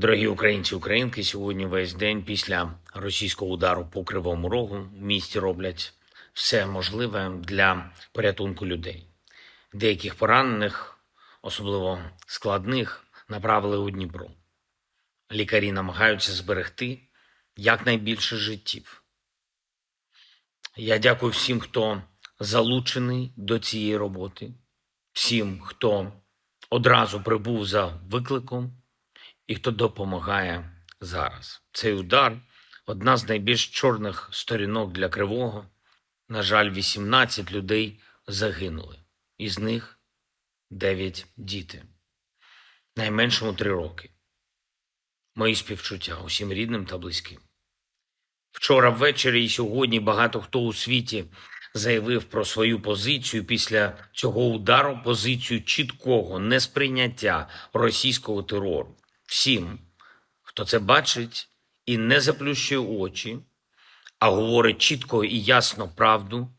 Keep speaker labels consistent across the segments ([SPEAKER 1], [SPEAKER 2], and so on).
[SPEAKER 1] Дорогі українці, українки, сьогодні весь день після російського удару по Кривому Рогу в місті роблять все можливе для порятунку людей. Деяких поранених, особливо складних, направили у Дніпро. Лікарі намагаються зберегти якнайбільше життів. Я дякую всім, хто залучений до цієї роботи, всім, хто одразу прибув за викликом і хто допомагає зараз. Цей удар одна з найбільш чорних сторінок для Кривого. На жаль, 18 людей загинули, із них 9 діти, найменшому 3 роки. Мої співчуття усім рідним та близьким. Вчора ввечері і сьогодні багато хто у світі заявив про свою позицію після цього удару, позицію чіткого несприйняття російського терору. Всім, хто це бачить і не заплющує очі, а говорить чітко і ясно правду,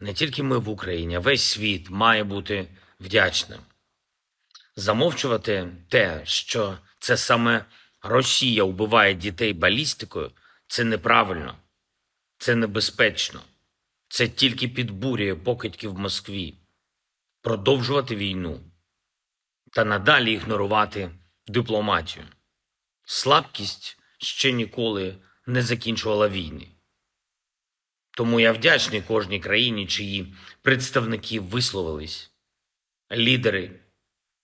[SPEAKER 1] не тільки ми в Україні, а весь світ має бути вдячним. Замовчувати те, що це саме Росія вбиває дітей балістикою, це неправильно, це небезпечно, це тільки підбурює покидьки в Москві. Продовжувати війну та надалі ігнорувати дипломатію. Слабкість ще ніколи не закінчувала війни. Тому я вдячний кожній країні, чиї представники висловились, лідери,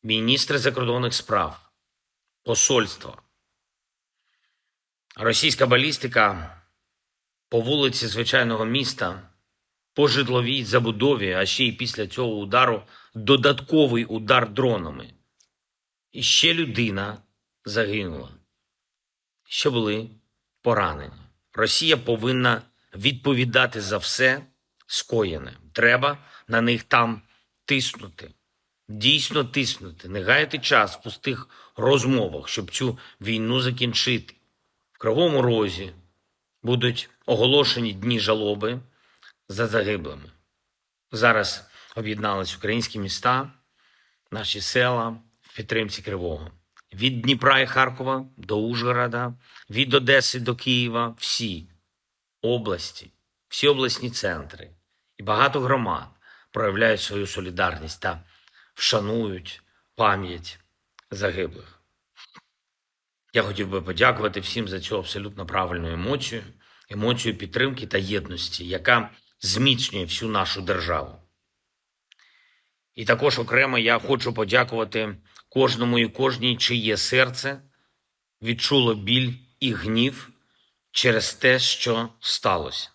[SPEAKER 1] міністри закордонних справ, посольства. Російська балістика по вулиці звичайного міста, по житловій забудові, а ще й після цього удару додатковий удар дронами. І ще людина загинула. Ще були поранені. Росія повинна відповідати за все скоєне. Треба на них там тиснути. Дійсно тиснути, не гаяти час в пустих розмовах, щоб цю війну закінчити. В Кривому Розі будуть оголошені дні жалоби за загиблими. Зараз об'єднались українські міста, наші села підтримці Кривого. Від Дніпра і Харкова до Ужгорода, від Одеси до Києва, всі області, всі обласні центри і багато громад проявляють свою солідарність та вшанують пам'ять загиблих. Я хотів би подякувати всім за цю абсолютно правильну емоцію, емоцію підтримки та єдності, яка зміцнює всю нашу державу. І також окремо я хочу подякувати кожному і кожній, чиє серце відчуло біль і гнів через те, що сталося.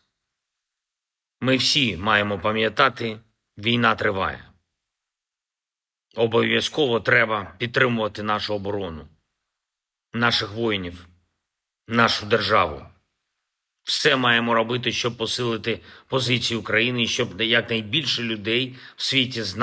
[SPEAKER 1] Ми всі маємо пам'ятати, війна триває. Обов'язково треба підтримувати нашу оборону, наших воїнів, нашу державу. Все маємо робити, щоб посилити позиції України щоб якнайбільше людей в світі знали.